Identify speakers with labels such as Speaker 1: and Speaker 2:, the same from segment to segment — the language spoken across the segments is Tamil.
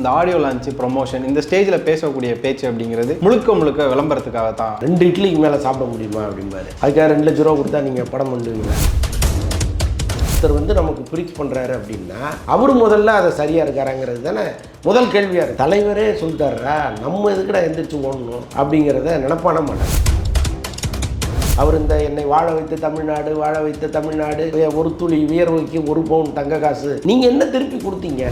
Speaker 1: இந்த ஆடியோ லான்ச் ப்ரொமோஷன் இந்த ஸ்டேஜில் பேசக்கூடிய பேச்சு அப்படிங்கிறது முழுக்க முழுக்க விளம்பரத்துக்காக தான்
Speaker 2: ரெண்டு இட்லிக்கு மேலே சாப்பிட முடியுமா அப்படிம்பாரு. அதுக்காக ரெண்டு லட்ச ரூபா கொடுத்தா நீங்கள் படம் பண்ணுவீங்க. ஒருத்தர் வந்து நமக்கு பிரிக் பண்ணுறாரு அப்படின்னா அவர் முதல்ல அதை சரியாக இருக்காராங்கிறது தானே முதல் கேள்வியாக தலைவரே சொல்லிட்டாரா நம்ம எதுக்கடா எந்திரிச்சு ஓடணும் அப்படிங்கிறத நினப்பான மாட்டேன் அவர் இந்த என்னை வாழ வைத்த தமிழ்நாடு வாழ வைத்த தமிழ்நாடு ஒரு துளி வியர்வைக்கு ஒரு பவுன் தங்க காசு. நீங்கள் என்ன திருப்பி கொடுத்தீங்க?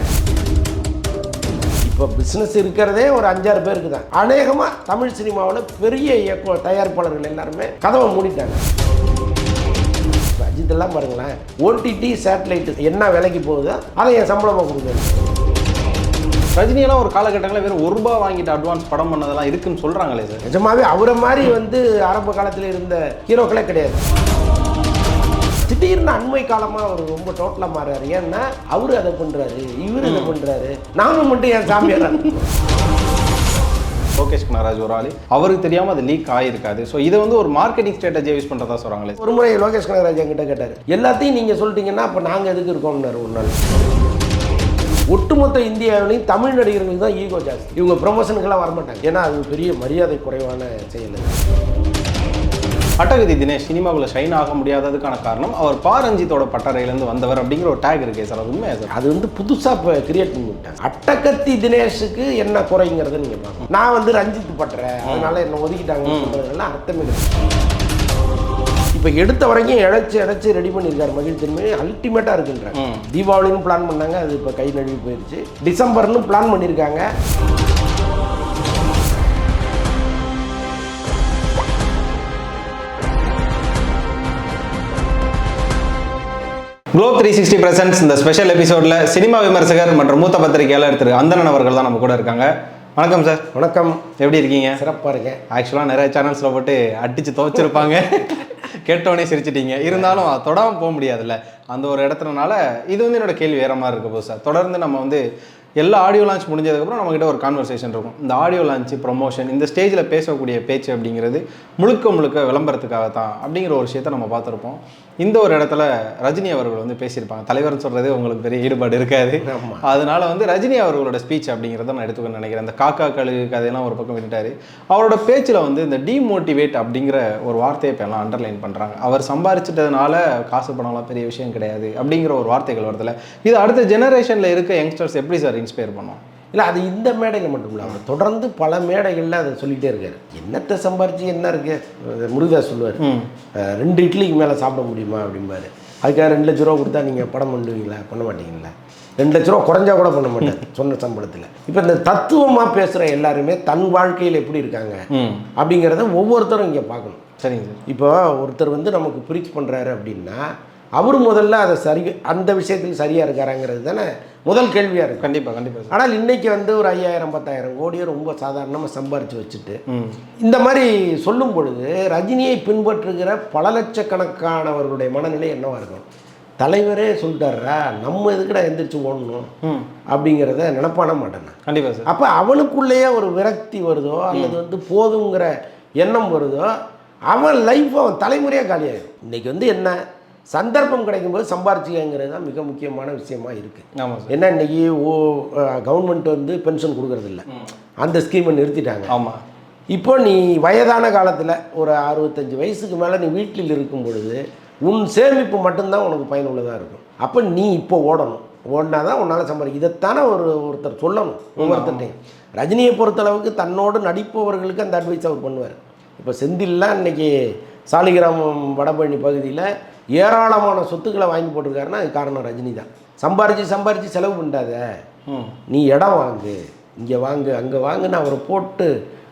Speaker 2: இப்போ பிஸ்னஸ் இருக்கிறதே ஒரு அஞ்சாறு பேருக்கு தான். அநேகமாக தமிழ் சினிமாவில் பெரிய இயக்க தயாரிப்பாளர்கள் எல்லாருமே கதவை மூடிட்டாங்க. இப்ப அஜித் எல்லாம் பாருங்களேன் ஓடிடி சேட்டலைட் என்ன விலைக்கு போகுதோ அதை என் சம்பளமாக கொடுக்குறது
Speaker 1: ரஜினியெல்லாம் ஒரு காலகட்டங்களில் வெறும் ஒரு ரூபா வாங்கிட்டு அட்வான்ஸ் படம் பண்ணதெல்லாம் இருக்குன்னு சொல்கிறாங்களே சார்.
Speaker 2: நிஜமாவே அவரை மாதிரி வந்து ஆரம்ப காலத்தில் இருந்த ஹீரோக்களே கிடையாது. திடீர்னு அண்மை காலமாக அவர் ரொம்ப டோட்டலாக மாறாரு ஏன்னா அவரு அதை பண்ணுறாரு இவர் இதை பண்ணுறாரு நாம மட்டும் என் சாமியார்
Speaker 1: லோகேஷ் கனகராஜ் ஒரு ஆள். அவருக்கு தெரியாமல் அது லீக் ஆகிருக்காது ஸோ இதை வந்து ஒரு மார்க்கெட்டிங் ஸ்ட்ராட்டஜியை யூஸ் பண்ணுறதா சொல்கிறாங்களே
Speaker 2: ஒரு முறை லோகேஷ் கனகராஜ் என்கிட்ட கேட்டார். எல்லாத்தையும் நீங்கள் சொல்லிட்டீங்கன்னா அப்போ நாங்கள் எதுக்கு இருக்கோம்னாரு ஒரு நாள். ஒட்டுமொத்த இந்தியாவிலையும் தமிழ் நடிகர்களுக்கு தான் ஈகோ ஜாஸ்தி. இவங்க ப்ரொமோஷனுக்கெல்லாம் வரமாட்டாங்க. ஏன்னா அது பெரிய மரியாதை குறைவான செயல் அது.
Speaker 1: பட்டகதி தினேஷ் சினிமாவுல ஷைன் ஆக முடியாததுக்கான காரணம் அவர் பாரஞ்சித்தோட பட்டறையிலேருந்து வந்தவர் அப்படிங்கிற ஒரு டேக் இருக்கே சார். அது உண்மையா சார்?
Speaker 2: அது வந்து புதுசாக இப்போ கிரியேட் பண்ணி விட்டாங்க அட்டகத்தி தினேஷுக்கு என்ன குறைங்கிறத நீங்கள் பார்க்கணும். நான் வந்து ரஞ்சித் பட்டுறேன். அதனால என்ன ஒதுக்கிட்டாங்கன்னு சொல்கிறதெல்லாம் அர்த்தமே கிடையாது இப்போ எடுத்த வரைக்கும் இழைச்சி இழைச்சி ரெடி பண்ணியிருக்காரு மகிழ் திரும்பி அல்டிமேட்டாக இருக்குன்றாங்க. தீபாவளின்னு பிளான் பண்ணாங்க. அது இப்போ கை நழுவி போயிடுச்சு டிசம்பர்னு பிளான் பண்ணியிருக்காங்க.
Speaker 1: குளோப் த்ரீ சிக்ஸ்டி பிரசன்ஸ் இந்த ஸ்பெஷல் எபிசோட்ல சினிமா விமர்சகர் மற்றும் மூத்த பத்திரிகையாளர் திரு அந்தணன் அவர்கள் தான் நம்ம கூட இருக்காங்க. வணக்கம் சார்
Speaker 2: வணக்கம்.
Speaker 1: எப்படி இருக்கீங்க?
Speaker 2: சிறப்பாக இருக்கேன்.
Speaker 1: ஆக்சுவலாக நிறைய சேனல்ஸில் போட்டு அடித்து துவைச்சிருப்பாங்க. கேட்டோடனே சிரிச்சிட்டீங்க. இருந்தாலும் தொடாமல் போக முடியாதுல்ல. அந்த ஒரு இடத்துலனால இது வந்து என்னோட கேள்வி வேற மாதிரி இருக்கு சார் தொடர்ந்து நம்ம வந்து எல்லா ஆடியோ லான்ச் முடிஞ்சதுக்கப்புறம் நம்மகிட்ட ஒரு கான்வர்சேஷன் இருக்கும். இந்த ஆடியோ லான்ச் ப்ரொமோஷன் இந்த ஸ்டேஜில் பேசக்கூடிய பேச்சு அப்படிங்கிறது முழுக்க முழுக்க விளம்பரத்துக்காக தான் அப்படிங்கிற ஒரு விஷயத்தை நம்ம பார்த்துருப்போம். இந்த ஒரு இடத்துல ரஜினி அவர்கள் வந்து பேசியிருப்பாங்க. தலைவர்னு சொல்கிறது உங்களுக்கு பெரிய ஈடுபாடு இருக்காது. அதனால வந்து ரஜினி அவர்களோட ஸ்பீச் அப்படிங்கிறத நான் எடுத்துக்க நினைக்கிறேன். இந்த காக்கா கழுகு கதையெல்லாம் ஒரு பக்கம் விட்டுட்டாரு. அவரோட பேச்சில் வந்து இந்த டிமோட்டிவேட் அப்படிங்கிற ஒரு வார்த்தையை இப்போ எல்லாம் அண்டர்லைன் பண்ணுறாங்க அவர் சம்பாரிச்சிட்டதுனால காசு பணம்லாம் பெரிய விஷயம் கிடையாது அப்படிங்கிற ஒரு வார்த்தைகள் வருதுல. இது அடுத்த ஜெனரேஷனில் இருக்க யங்ஸ்டர்ஸ் எப்படி சார் இன்ஸ்பயர் பண்ணும்
Speaker 2: இல்லை அது இந்த மேடையில் மட்டும் இல்லை அவர் தொடர்ந்து பல மேடைகளில் அதை சொல்லிகிட்டே இருக்காரு. என்னத்தை சம்பாரிச்சு என்ன இருக்கு? அது முருகதாஸ் சொல்லுவார். ரெண்டு இட்லிக்கு மேலே சாப்பிட முடியுமா அப்படிம்பாரு. அதுக்காக ரெண்டு லட்ச ரூபா கொடுத்தா நீங்கள் படம் பண்ணுவீங்களா? பண்ண மாட்டீங்களா? ரெண்டு லட்ச ரூபா குறைஞ்சா கூட பண்ண மாட்டார் சொன்ன சம்பளத்தில். இப்போ இந்த தத்துவமாக பேசுகிற எல்லாருமே தன் வாழ்க்கையில் எப்படி இருக்காங்க? அப்படிங்கிறத ஒவ்வொருத்தரும் இங்கே பார்க்கணும்.
Speaker 1: சரிங்க சார்.
Speaker 2: இப்போ ஒருத்தர் வந்து நமக்கு ப்ரீச் பண்ணுறாரு அப்படின்னா அவர் முதல்ல அதை சரி அந்த விஷயத்தில் சரியாக இருக்காராங்கிறது தானே முதல் கேள்வியாக இருக்கு.
Speaker 1: கண்டிப்பாக கண்டிப்பாக
Speaker 2: ஆனால் இன்னைக்கு வந்து ஒரு ஐயாயிரம் பத்தாயிரம் கோடியை ரொம்ப சாதாரணமாக சம்பாரித்து வச்சுட்டு இந்த மாதிரி சொல்லும் பொழுது ரஜினியை பின்பற்றுகிற பல லட்சக்கணக்கானவர்களுடைய மனநிலை என்னவா இருக்கும்? தலைவரே சொல்லிட்டாரா நம்ம எதுக்குடா எந்திரிச்சு ஓடணும் அப்படிங்கிறத நினப்பான மாட்டேன்
Speaker 1: கண்டிப்பாக சார்.
Speaker 2: அப்போ அவனுக்குள்ளேயே ஒரு விரக்தி வருதோ அல்லது வந்து போதுங்கிற எண்ணம் வருதோ அவன் லைஃப் அவன் தலைமுறையாக காலியாயிடும் இன்னைக்கு வந்து என்ன? சந்தர்ப்பம் கிடைக்கும்போது சம்பாரிச்சிக்கங்கிறது தான் மிக முக்கியமான விஷயமா இருக்குது
Speaker 1: ஆமாம்
Speaker 2: ஏன்னா இன்னைக்கு ஓ கவர்மெண்ட் வந்து பென்ஷன் கொடுக்கறதில்ல. அந்த ஸ்கீமை நிறுத்திட்டாங்க.
Speaker 1: ஆமாம்
Speaker 2: இப்போ நீ வயதான காலத்தில் ஒரு அறுபத்தஞ்சு வயசுக்கு மேலே நீ வீட்டில் இருக்கும் பொழுது உன் சேமிப்பு மட்டும்தான் உனக்கு பயனுள்ளதாக இருக்கும். அப்போ நீ இப்போ ஓடணும். ஓடினா தான் உன்னால் சம்பாதிக்கும் இதைத்தானே ஒரு ஒருத்தர் சொல்லணும் ஒவ்வொருத்தர்ட்டையும் ரஜினியை பொறுத்தளவுக்கு தன்னோடு நடிப்பவர்களுக்கு அந்த அட்வைஸ் அவர் பண்ணுவார். இப்போ செந்தில்லாம் இன்னைக்கு சாலிகிராமம் வடபழனி பகுதியில் ஏராளமான சொத்துக்களை வாங்கி போட்டிருக்காருன்னா அது காரணம் ரஜினி தான். சம்பாரித்து சம்பாரித்து செலவு பண்ணாத நீ இடம் வாங்கு. இங்கே வாங்கு அங்கே வாங்குன்னு அவரை போட்டு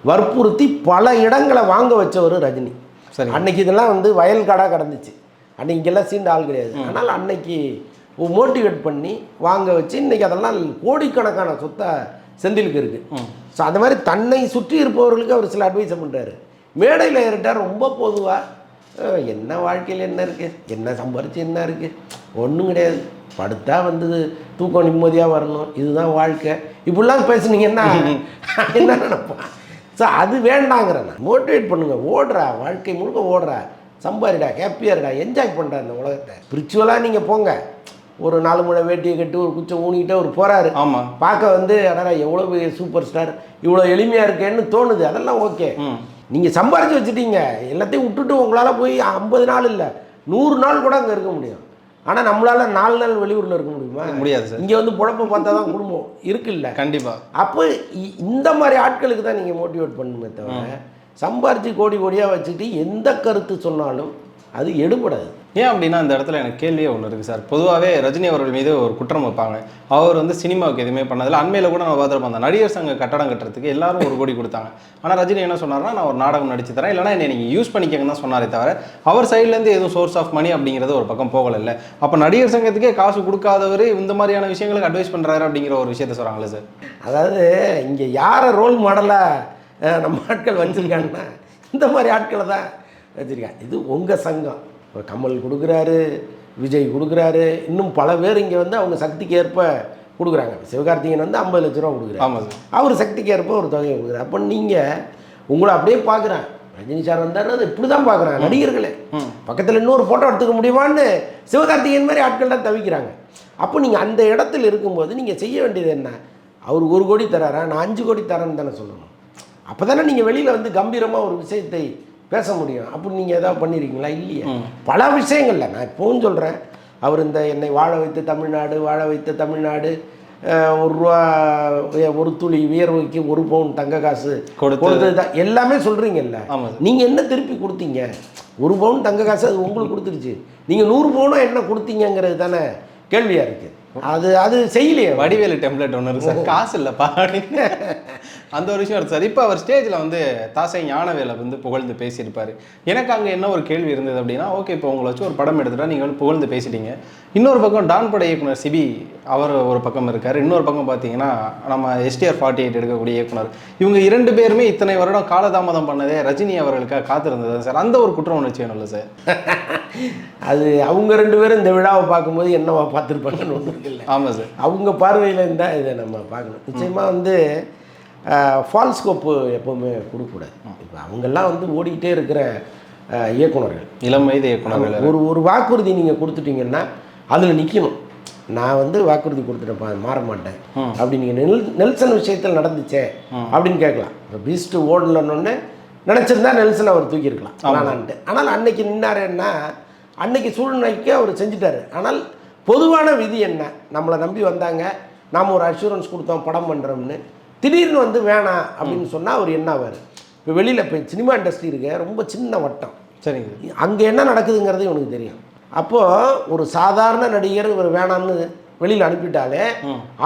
Speaker 2: வற்புறுத்தி பல இடங்களை வாங்க வச்சவர் ரஜினி.
Speaker 1: சரி.
Speaker 2: அன்னைக்கு இதெல்லாம் வந்து வயல் காடாக கிடந்துச்சு. அன்னைக்கு இங்கெல்லாம் சீண்ட ஆள் கிடையாது. ஆனால் அன்னைக்கு மோட்டிவேட் பண்ணி வாங்க வச்சு இன்னைக்கு அதெல்லாம் கோடிக்கணக்கான சொத்தை செந்திலுக்கு இருக்குது
Speaker 1: ம்.
Speaker 2: ஸோ அந்த மாதிரி தன்னை சுற்றி இருப்பவர்களுக்கு அவர் சில அட்வைஸை பண்ணுறாரு மேடையில் ஏறிட்டார் ரொம்ப பொதுவாக என்ன வாழ்க்கையில் என்ன இருக்குது என்ன சம்பாரிச்சு என்ன இருக்குது ஒன்றும் கிடையாது. படுத்தா வந்தது தூக்கம் நிம்மதியாக வரணும். இதுதான் வாழ்க்கை. இப்படிலாம் பேசுனீங்கன்னா என்ன நினைப்பான் ஸோ அது வேண்டாங்கிறேன் நான். மோட்டிவேட் பண்ணுங்க. ஓடுறா. வாழ்க்கை முழுக்க ஓடுறா. சம்பாரிடா ஹாப்பியாக இருடா என்ஜாய் பண்ணுறா இந்த உலகத்தை. ஸ்பிரிச்சுவலாக நீங்கள் போங்க. ஒரு நாலு முழை வேட்டியை கட்டி ஒரு குச்சை ஊனிக்கிட்டு அவர் போகிறாரு
Speaker 1: ஆமா.
Speaker 2: பார்க்க வந்து அடடா எவ்வளோ சூப்பர் ஸ்டார் இவ்வளோ எளிமையாக இருக்கேன்னு தோணுது. அதெல்லாம் ஓகே நீங்கள் சம்பாரிச்சு வச்சுட்டீங்க. எல்லாத்தையும் விட்டுட்டு உங்களால் போய் ஐம்பது நாள் இல்லை நூறு நாள் கூட அங்கே இருக்க முடியும். ஆனால் நம்மளால நாலு நாள் வெளியூரில் இருக்க முடியுமா?
Speaker 1: முடியாது சார்.
Speaker 2: இங்கே வந்து புழப்ப பார்த்தா தான் குடும்பம் இருக்குல்ல.
Speaker 1: கண்டிப்பா.
Speaker 2: அப்போ இந்த மாதிரி ஆட்களுக்கு தான் நீங்கள் மோட்டிவேட் பண்ணுமே தவிர சம்பாரிச்சு கோடி கோடியாக வச்சுட்டு எந்த கருத்து சொன்னாலும் அது எடுபடாது.
Speaker 1: ஏன் அப்படின்னா இந்த இடத்துல எனக்கு கேள்வியே ஒன்று இருக்குது சார். பொதுவாகவே ரஜினி அவர்கள் மீது ஒரு குற்றம் வைப்பாங்க. அவர் வந்து சினிமாவுக்கு எதுவுமே பண்ணதில்லை. அண்மையில் கூட நான் பார்த்துருப்போம் அந்த நடிகர் சங்க கட்டடம் கட்டுறதுக்கு எல்லாரும் ஒரு கோடி கொடுத்தாங்க. ஆனால் ரஜினி என்ன சொன்னார்னா நான் ஒரு நாடகம் நடிச்சு தரேன். இல்லைனா என்னை நீங்கள் யூஸ் பண்ணிக்கங்கன்னு தான் சொன்னாரே தவிர அவர் சைட்லேருந்து எதுவும் சோர்ஸ் ஆஃப் மணி அப்படிங்கிறது ஒரு பக்கம் போகல இல்லை அப்போ நடிகர் சங்கத்துக்கே காசு கொடுக்காதவர் இந்த மாதிரியான விஷயங்களுக்கு அட்வைஸ் பண்ணுறாரு அப்படிங்கிற ஒரு விஷயத்த சொல்கிறாங்களே சார்.
Speaker 2: அதாவது இங்கே யாரை ரோல் மாடலாக நம்ம ஆட்கள் வச்சுருக்காங்கன்னா இந்த மாதிரி ஆட்களை தான் வச்சுருக்காங்க இது உங்கள் சங்கம். இப்போ கமல் கொடுக்குறாரு விஜய் கொடுக்குறாரு இன்னும் பல பேர் இங்கே வந்து அவங்க சக்திக்கு ஏற்ப கொடுக்குறாங்க. சிவகார்த்திகேயன் வந்து ஐம்பது லட்ச ரூபா கொடுக்குறாரு. அவர் சக்திக்கு ஏற்ப ஒரு தொகையை கொடுக்குறாரு. அப்போ நீங்கள் உங்களை அப்படியே பார்க்குறேன். ரஜினி சார் வந்தாரு அது இப்படி தான் பார்க்குறேன் நடிகர்களே. பக்கத்தில் இன்னொரு ஃபோட்டோ எடுத்துக்க முடியுமான்னு சிவகார்த்திகேயன் மாதிரி ஆட்கள் தான் தவிக்கிறாங்க. அப்போ நீங்கள் அந்த இடத்துல இருக்கும்போது நீங்கள் செய்ய வேண்டியது என்ன? அவர் ஒரு கோடி தராரா? நான் அஞ்சு கோடி தரேன்னு தானே சொல்லணும். அப்போ தானே நீங்கள் வெளியில் வந்து கம்பீரமாக ஒரு விஷயத்தை பேச முடியும். அப்படி நீங்கள் ஏதாவது பண்ணியிருக்கீங்களா இல்லையே. பல விஷயங்கள்ல நான் இப்போவும் சொல்கிறேன் அவர் இந்த என்னை வாழ வைத்த தமிழ்நாடு வாழ வைத்த தமிழ்நாடு ஒரு ரூபா ஒரு துளி வியர்வைக்கு ஒரு பவுன் தங்க காசு
Speaker 1: கொடுத்தது.
Speaker 2: தான் எல்லாமே சொல்கிறீங்கல்ல நீங்கள் என்ன திருப்பி கொடுத்தீங்க? ஒரு பவுன் தங்க காசு அது உங்களுக்கு கொடுத்துருச்சு. நீங்கள் நூறு பவுனும் என்ன கொடுத்தீங்கங்கிறது தானே கேள்வியாக இருக்குது அது அது செய்யலையே.
Speaker 1: வடிவேலு டெம்ப்ளேட் ஒன்று இருக்கு சார். காசு இல்லைப்பா அப்படின்னு. அந்த ஒரு விஷயம் சார் இப்போ அவர் ஸ்டேஜில் வந்து தாசை ஞானவேலை வந்து புகழ்ந்து பேசியிருப்பாரு. எனக்கு அங்கே என்ன ஒரு கேள்வி இருந்தது அப்படின்னா ஓகே இப்போ உங்களை வச்சு ஒரு படம் எடுத்துட்டா நீங்கள் வந்து புகழ்ந்து பேசிட்டீங்க. இன்னொரு பக்கம் டான் பட இயக்குனர் சிபி அவர் ஒரு பக்கம் இருக்கார். இன்னொரு பக்கம் பார்த்தீங்கன்னா நம்ம எஸ்டிஆர் ஃபார்ட்டி எயிட் எடுக்கக்கூடிய இயக்குனர். இவங்க இரண்டு பேருமே இத்தனை வருடம் காலதாமதம் பண்ணதே ரஜினி அவர்களுக்காக காத்திருந்தது சார். அந்த ஒரு குற்ற உணர்ச்சி வேணும் இல்லை சார்?
Speaker 2: அது அவங்க ரெண்டு பேரும் இந்த விழாவை பார்க்கும்போது என்னவா பார்த்துருப்பாங்கன்னு ஒன்றும் இருக்குல்ல
Speaker 1: ஆமாம் சார்.
Speaker 2: அவங்க பார்வையில் இருந்தால் இதை நம்ம பார்க்கணும். நிச்சயமாக வந்து ஃபால்ஸ் ஸ்கோப்பு எப்போவுமே கொடுக்கக்கூடாது. இப்போ அவங்கெல்லாம் வந்து ஓடிக்கிட்டே இருக்கிற இயக்குனர்கள்.
Speaker 1: இளம் வயது இயக்குனர்கள்
Speaker 2: ஒரு ஒரு வாக்குறுதி நீங்கள் கொடுத்துட்டீங்கன்னா அதில் நிற்கணும் நான் வந்து வாக்குறுதி கொடுத்துட்டேன்ப்பா மாற மாட்டேன். அப்படி நீங்கள் நெல் நெல்சன் விஷயத்தில் நடந்துச்சே அப்படின்னு கேட்கலாம். இப்போ பீஸ்ட்டு ஓடலன்னொன்னே நினச்சிருந்தா நெல்சன் அவர் தூக்கியிருக்கலாம். வேணான்ட்டு. ஆனால் அன்னைக்கு நின்னாருன்னா அன்னைக்கு சூழ்நிலைக்கு அவர் செஞ்சுட்டாரு. ஆனால் பொதுவான விதி என்ன? நம்மளை நம்பி வந்தாங்க நாம் ஒரு அஷூரன்ஸ் கொடுத்தோம் படம் பண்ணுறோம்னு திடீர்னு வந்து வேணாம் அப்படின்னு சொன்னால் அவர் என்ன ஆவார்? இப்போ வெளியில் இப்போ சினிமா இண்டஸ்ட்ரி இருக்க ரொம்ப சின்ன வட்டம்.
Speaker 1: சரிங்க. சார்
Speaker 2: அங்கே என்ன நடக்குதுங்கிறது இவனுக்கு தெரியும். அப்போது ஒரு சாதாரண நடிகர் இவர் வேணாம்னு வெளியில் அனுப்பிட்டாலே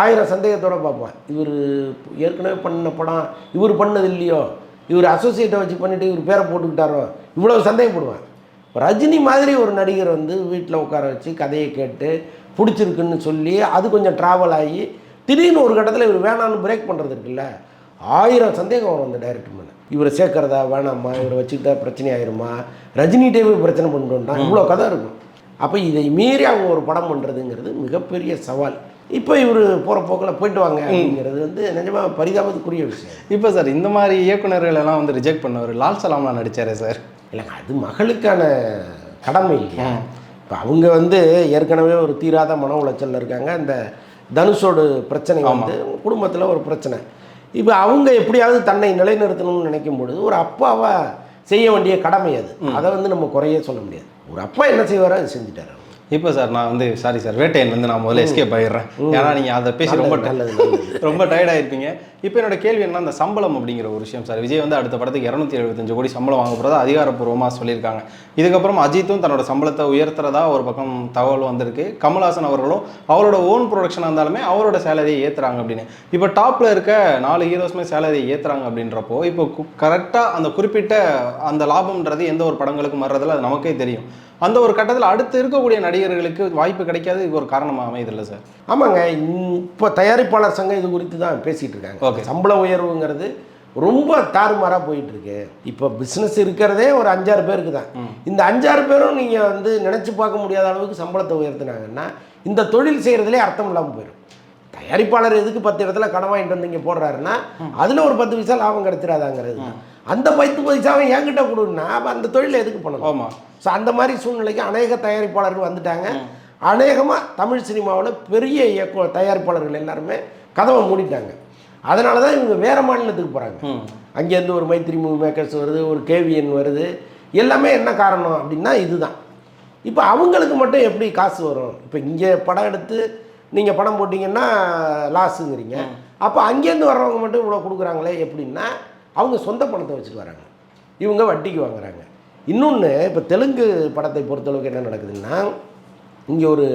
Speaker 2: ஆயிரம் சந்தேகத்தோட பார்ப்பான். இவர் ஏற்கனவே பண்ண படம் இவர் பண்ணது இல்லையோ? இவர் அசோசியேட்டை வச்சு பண்ணிட்டு இவர் பேரை போட்டுக்கிட்டாரோ? இவ்வளோ சந்தேகப்படுவான். ரஜினி மாதிரி ஒரு நடிகர் வந்து வீட்டில் உட்கார வச்சு கதையை கேட்டு பிடிச்சிருக்குன்னு சொல்லி அது கொஞ்சம் ட்ராவல் ஆகி திடீர்னு ஒரு கட்டத்தில் இவர் வேணான்னு பிரேக் பண்ணுறது இருக்குல்ல? ஆயிரம் சந்தேகம் வரும் அந்த டைரக்டர் மேலே. இவரை சேர்க்கறதா வேணாமா? இவரை வச்சுக்கிட்டா பிரச்சனை ஆயிருமா? ரஜினிகிட்டே பிரச்சனை பண்ணிட்டு இவ்வளோ கதை இருக்கும். அப்போ இதை மீறி அவங்க ஒரு படம் பண்ணுறதுங்கிறது மிகப்பெரிய சவால். இப்போ இவர் போகிற போக்கில் போயிட்டு வாங்க அப்படிங்கிறது வந்து நிஜமாக பரிதாபத்துக்குரிய விஷயம்.
Speaker 1: இப்போ சார் இந்த மாதிரி இயக்குனர்கள் எல்லாம் வந்து ரிஜெக்ட் பண்ணவர் லால் சலாம்லாம் நடிச்சாரே சார்?
Speaker 2: இல்லைங்க அது மகளுக்கான கடமை இல்லையா? இப்போ அவங்க வந்து ஏற்கனவே ஒரு தீராத மன உளைச்சல்ல இருக்காங்க. அந்த தனுஷோட பிரச்சனை வந்து குடும்பத்தில் ஒரு பிரச்சனை. இப்போ அவங்க எப்படியாவது தன்னை நிலைநிறுத்தணும்னு நினைக்கும் பொழுது ஒரு அப்பாவா செய்ய வேண்டிய கடமை அது. அதை வந்து நம்ம குறையே சொல்ல முடியாது. ஒரு அப்பா என்ன செய்வாரோ அதை செஞ்சுட்டாரு.
Speaker 1: இப்போ சார் நான் வந்து சாரி சார் வேட்டையன்லேருந்து நான் முதல்ல எஸ்கேப் ஆயிடுறேன். ஏன்னா நீங்கள் அதை பேசி ரொம்ப. ரொம்ப டயர்ட் ஆயிருப்பீங்க. இப்போ என்னோட கேள்வி என்ன அந்த சம்பளம் அப்படிங்கிற ஒரு விஷயம் சார். விஜய் வந்து அடுத்த படத்துக்கு இரநூத்தி எழுபத்தஞ்சு கோடி சம்பளம் வாங்க போகிறதா அதிகாரப்பூர்வமாக சொல்லியிருக்காங்க. இதுக்கப்புறம் அஜித்தும் தன்னோட சம்பளத்தை உயர்த்துறதா ஒரு பக்கம் தகவல் வந்திருக்கு. கமல்ஹாசன் அவர்களும் அவரோட ஓன் ப்ரொடக்ஷனாக இருந்தாலுமே அவரோட சேலரியை ஏற்றுறாங்க அப்படின்னு. இப்போ டாப்பில் இருக்க நாலு ஹீரோஸ்மே சேலரியை ஏற்றுறாங்க அப்படின்றப்போ இப்போ கரெக்டாக அந்த குறிப்பிட்ட அந்த லாபம்ன்றது எந்த ஒரு படங்களுக்கும் வர்றதில்ல அது நமக்கே தெரியும். அந்த ஒரு கட்டத்தில் அடுத்து இருக்கக்கூடிய நடிகர்களுக்கு வாய்ப்பு கிடைக்காது இது ஒரு காரணமாக அமையுதில்ல சார்.
Speaker 2: ஆமாங்க. இப்போ தயாரிப்பாளர் சங்கம் இது குறித்து தான் பேசிகிட்டு இருக்காங்க.
Speaker 1: Okay.
Speaker 2: சம்பள உயர்வுங்கிறது ரொம்ப தாறுமாறாக போயிட்டு இருக்கு இப்போ பிஸ்னஸ் இருக்கிறதே ஒரு அஞ்சாறு பேருக்கு தான். இந்த அஞ்சாறு பேரும் நீங்கள் வந்து நினச்சி பார்க்க முடியாத அளவுக்கு சம்பளத்தை உயர்த்தினாங்கன்னா இந்த தொழில் செய்கிறதுலே அர்த்தம் இல்லாமல் போயிடும். தயாரிப்பாளர் எதுக்கு பத்து இடத்துல கடன் வாங்கிட்டு வந்து இங்கே போடுறாருன்னா அதில் ஒரு பத்து பைசா லாபம் கிடைச்சிடாதாங்கிறது. அந்த பத்து பைசாவை என்கிட்ட கொடுன்னா அப்போ அந்த தொழிலை எதுக்கு பண்ணணும்?
Speaker 1: ஆமாம்
Speaker 2: ஸோ அந்த மாதிரி சூழ்நிலைக்கு அநேக தயாரிப்பாளர்கள் வந்துட்டாங்க. அநேகமாக தமிழ் சினிமாவில் பெரிய இயக்க தயாரிப்பாளர்கள் எல்லாருமே கதவை மூடிட்டாங்க. அதனால தான் இவங்க வேறு மாநிலத்துக்கு போகிறாங்க அங்கேருந்து ஒரு மைத்ரி மூவி மேக்கர்ஸ் வருது ஒரு கேவிஎன் வருது. எல்லாமே என்ன காரணம் அப்படின்னா இதுதான். இப்போ அவங்களுக்கு மட்டும் எப்படி காசு வரும்? இப்போ இங்கே படம் எடுத்து நீங்கள் படம் போட்டிங்கன்னா லாஸுங்கிறீங்க அப்போ அங்கேருந்து வர்றவங்க மட்டும் இவ்வளோ கொடுக்குறாங்களே எப்படின்னா அவங்க சொந்த பணத்தை வச்சுட்டு வராங்க. இவங்க வட்டிக்கு வாங்குறாங்க. இன்னொன்று இப்போ தெலுங்கு படத்தை பொறுத்தளவுக்கு என்ன நடக்குதுன்னா இங்கே ஒரு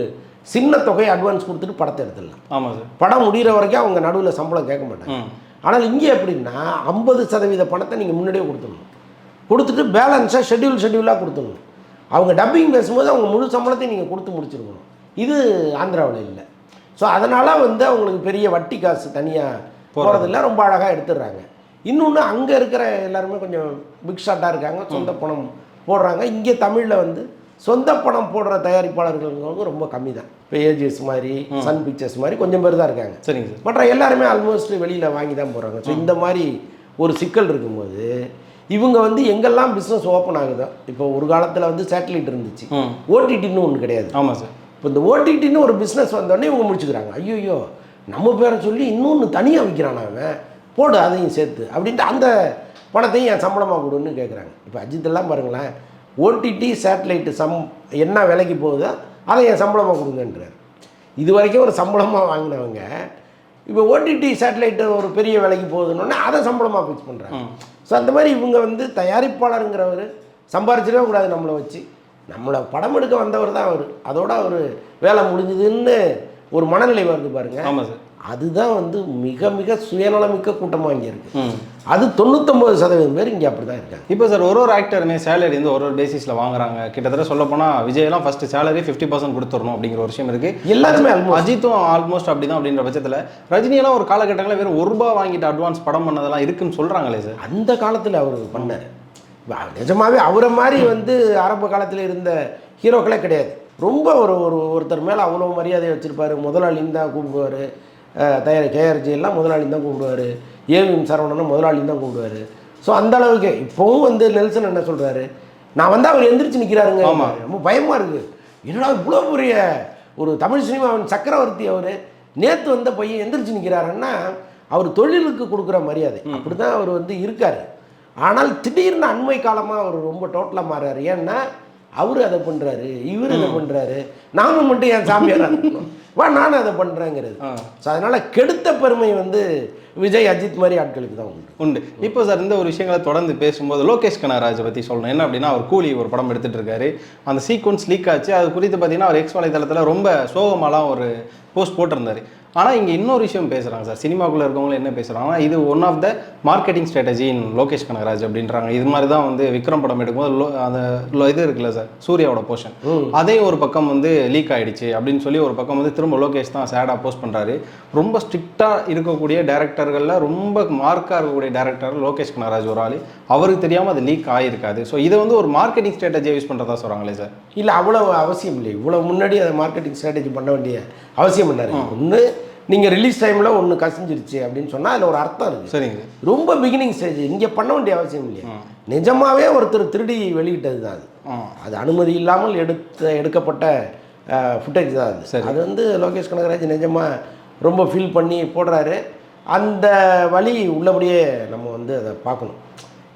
Speaker 2: சின்ன தொகை அட்வான்ஸ் கொடுத்துட்டு படத்தை எடுத்துடலாம்.
Speaker 1: ஆமாம் சார்.
Speaker 2: படம் முடிகிற வரைக்கும் அவங்க நடுவில் சம்பளம் கேட்க மாட்டாங்க. ஆனால் இங்கே எப்படின்னா ஐம்பது சதவீத பணத்தை நீங்கள் முன்னாடியே கொடுத்துடணும். கொடுத்துட்டு பேலன்ஸாக ஷெட்யூல் ஷெட்யூலாக கொடுத்துடணும். அவங்க டப்பிங் பேசும்போது அவங்க முழு சம்பளத்தையும் நீங்கள் கொடுத்து முடிச்சிருக்கணும். இது ஆந்திராவில் இல்லை. ஸோ அதனால் வந்து அவங்களுக்கு பெரிய வட்டி காசு தனியாக போகிறதில்ல ரொம்ப அழகாக எடுத்துடுறாங்க. இன்னொன்று அங்கே இருக்கிற எல்லாருமே கொஞ்சம் பிக் ஷாட்டாக இருக்காங்க. சொந்த பணம் போடுறாங்க. இங்கே தமிழில் வந்து சொந்த பணம் போடுற தயாரிப்பாளர்கள் ரொம்ப கம்மி தான் இப்போ ஏஜிஎஸ் மாதிரி சன் பிக்சர்ஸ் மாதிரி கொஞ்சம் பேர் தான் இருக்காங்க.
Speaker 1: சரிங்க சார்.
Speaker 2: மற்ற எல்லாருமே ஆல்மோஸ்ட் வெளியில் வாங்கி தான் போகிறாங்க ஸோ இந்த மாதிரி ஒரு சிக்கல் இருக்கும்போது இவங்க வந்து எங்கெல்லாம் பிஸ்னஸ் ஓப்பன் ஆகுதோ இப்போ ஒரு காலத்தில் வந்து சேட்டலைட் இருந்துச்சு. ஓடிடின்னு ஒன்று கிடையாது.
Speaker 1: ஆமாம் சார்.
Speaker 2: இப்போ இந்த ஓடிடின்னு ஒரு பிஸ்னஸ் வந்தோடனே இவங்க முடிச்சுக்கிறாங்க. ஐயோ நம்ம பேரை சொல்லி இன்னொன்று தனியாக விற்கிறான் அவன் போடு அதையும் சேர்த்து. அப்படின்ட்டு அந்த பணத்தையும் என் சம்பளமாக கொடுன்னு கேட்குறாங்க இப்போ அஜித் எல்லாம் பாருங்களேன் ஓடிடி சேட்டலைட்டு சம் என்ன விலைக்கு போகுதோ அதை என் சம்பளமாக கொடுங்கன்றார். இது வரைக்கும் ஒரு சம்பளமாக வாங்கினவங்க இப்போ ஓடிடி சேட்டலைட்டு ஒரு பெரிய விலைக்கு போகுதுன்னொன்னே அதை சம்பளமாக ஃபிக்ஸ் பண்ணுறாங்க ஸோ அந்த மாதிரி இவங்க வந்து தயாரிப்பாளருங்கிறவர் சம்பாரிச்சிடவே கூடாது நம்மளை வச்சு. நம்மளை படம் எடுக்க வந்தவர் தான் அவர். அதோட அவர் வேலை முடிஞ்சுதுன்னு ஒரு மனநிலை வருது பாருங்க.
Speaker 1: ஆமாம் சார்.
Speaker 2: அதுதான் வந்து மிக மிக சுயநலமிக்க கூட்டமாக இங்கே இருக்குது அது தொண்ணூத்தொம்பது சதவீதம் பேர் இங்கே அப்படி தான் இருக்காங்க.
Speaker 1: இப்போ சார் ஒரு ஒரு ஆக்டருமே சேலரி வந்து ஒரு ஒரு பேசிஸில் வாங்குறாங்க. கிட்டத்தட்ட சொல்ல போனால் விஜயெல்லாம் ஃபர்ஸ்ட் சேலரி ஃபிஃப்டி பர்சன்ட் கொடுத்துடணும் அப்படிங்கிற ஒரு விஷயம் இருக்கு.
Speaker 2: எல்லாருமே.
Speaker 1: அஜித்தும் ஆல்மோஸ்ட் அப்படிதான் அப்படின்ற பட்சத்தில் ரஜினியெல்லாம் ஒரு காலகட்டங்களில் வெறும் ஒரு ரூபா வாங்கிட்டு அட்வான்ஸ் படம் பண்ணதெல்லாம் இருக்குன்னு சொல்றாங்களே சார்.
Speaker 2: அந்த காலத்தில் அவர் பண்ணார். நிஜமாவே அவரை மாதிரி வந்து ஆரம்ப காலத்தில் இருந்த ஹீரோக்களே கிடையாது. ரொம்ப ஒரு ஒரு ஒருத்தர் மேலே அவ்வளோ மரியாதை வச்சுருப்பாரு. முதலாளின்னு தான் கூப்பிடுவார். தயார் கேஆர்ஜி எல்லாம் முதலாளின்னு தான் கூப்பிடுவார். ஏவிஎம் சரவணனும் முதலாளின்னு தான் கூப்பிடுவார். ஸோ அந்த அளவுக்கு இப்போவும் வந்து நெல்சன் என்ன சொல்கிறாரு நான் வந்து அவர் எந்திரிச்சு நிற்கிறாருங்க
Speaker 1: ஆமா.
Speaker 2: ரொம்ப பயமாக இருக்குது என்னடா இவ்வளோ பெரிய ஒரு தமிழ் சினிமாவின் சக்கரவர்த்தி அவர்? நேற்று வந்த பையன் எந்திரிச்சு நிற்கிறாருன்னா அவர் தொழிலுக்கு கொடுக்குற மரியாதை. அப்படி தான் அவர் வந்து இருக்கார். ஆனால் திடீர்னு அண்மை காலமாக அவர் ரொம்ப டோட்டலாக மாறாரு. ஏன்னா அவர் அதை பண்ணுறாரு இவர் இதை பண்ணுறாரு நாம மட்டும் என் சாமியார் இருக்கணும். வா நானும் அதை பண்ணுறேங்கிறது. ஸோ அதனால் கெடுத்த பெருமை வந்து விஜய் அஜித் மாதிரி ஆட்களுக்கு தான் உண்டு.
Speaker 1: உண்டு. இப்போ சார் இந்த ஒரு விஷயங்களை தொடர்ந்து பேசும்போது லோகேஷ் கனகராஜை பற்றி சொல்லணும். என்ன அப்படின்னா அவர் கூலி ஒரு படம் எடுத்துட்டு இருக்காரு. அந்த சீக்வன்ஸ் லீக் ஆச்சு. அது குறித்து பார்த்தீங்கன்னா அவர் எக்ஸ் வலைதளத்தில் ரொம்ப சோகமாலாம் ஒரு போஸ்ட் போட்டிருந்தாரு. ஆனால் இங்கே இன்னொரு விஷயம் பேசுகிறாங்க சார். சினிமாக்குள்ளே இருக்கவங்களும் என்ன பேசுகிறாங்கன்னா இது one of the marketing strategy in Lokesh Kanagaraj அப்படின்றாங்க. இது மாதிரி தான் வந்து விக்ரம் படம் எடுக்கும்போது லோ அந்த இது இருக்குல்ல சார் சூர்யாவோட போர்ஷன் அதையும் ஒரு பக்கம் வந்து லீக் ஆயிடுச்சு அப்படின்னு சொல்லி ஒரு பக்கம் வந்து திரும்ப லோகேஷ் தான் சேடாக போஸ்ட் பண்ணுறாரு ரொம்ப ஸ்ட்ரிக்டாக இருக்கக்கூடிய டேரக்டர்களில் ரொம்ப மார்க்காக இருக்கக்கூடிய டேரக்டர் லோகேஷ் கனகராஜ் ஒரு ஆள். அவருக்கு தெரியாமல் அது லீக் ஆகிருக்காது ஸோ இதை வந்து ஒரு மார்க்கெட்டிங் ஸ்ட்ராட்டஜியை யூஸ் பண்ணுறதா சொல்கிறாங்களே சார்?
Speaker 2: இல்லை அவ்வளோ அவசியம் இல்லை. இவ்வளோ முன்னாடி அதை மார்க்கெட்டிங் ஸ்ட்ராட்டஜி பண்ண வேண்டிய அவசியம் இல்லை ஒன்று நீங்கள் ரிலீஸ் டைமில் ஒன்று கசிஞ்சிருச்சு அப்படின்னு சொன்னால் அதில் ஒரு அர்த்தம் இருக்குது
Speaker 1: சரிங்க.
Speaker 2: ரொம்ப பிகினிங் ஸ்டேஜ் இங்கே பண்ண வேண்டிய அவசியம் இல்லையா. நிஜமாவே ஒருத்தர் திருடி வெளியிட்டது தான் அது. அது அனுமதி இல்லாமல் எடுத்த எடுக்கப்பட்ட ஃபுட்டேஜ் தான் அது.
Speaker 1: சரி.
Speaker 2: அது வந்து லோகேஷ் கனகராஜ் நிஜமாக ரொம்ப ஃபீல் பண்ணி போடுறாரு. அந்த வழி உள்ளபடியே நம்ம வந்து அதை பார்க்கணும்.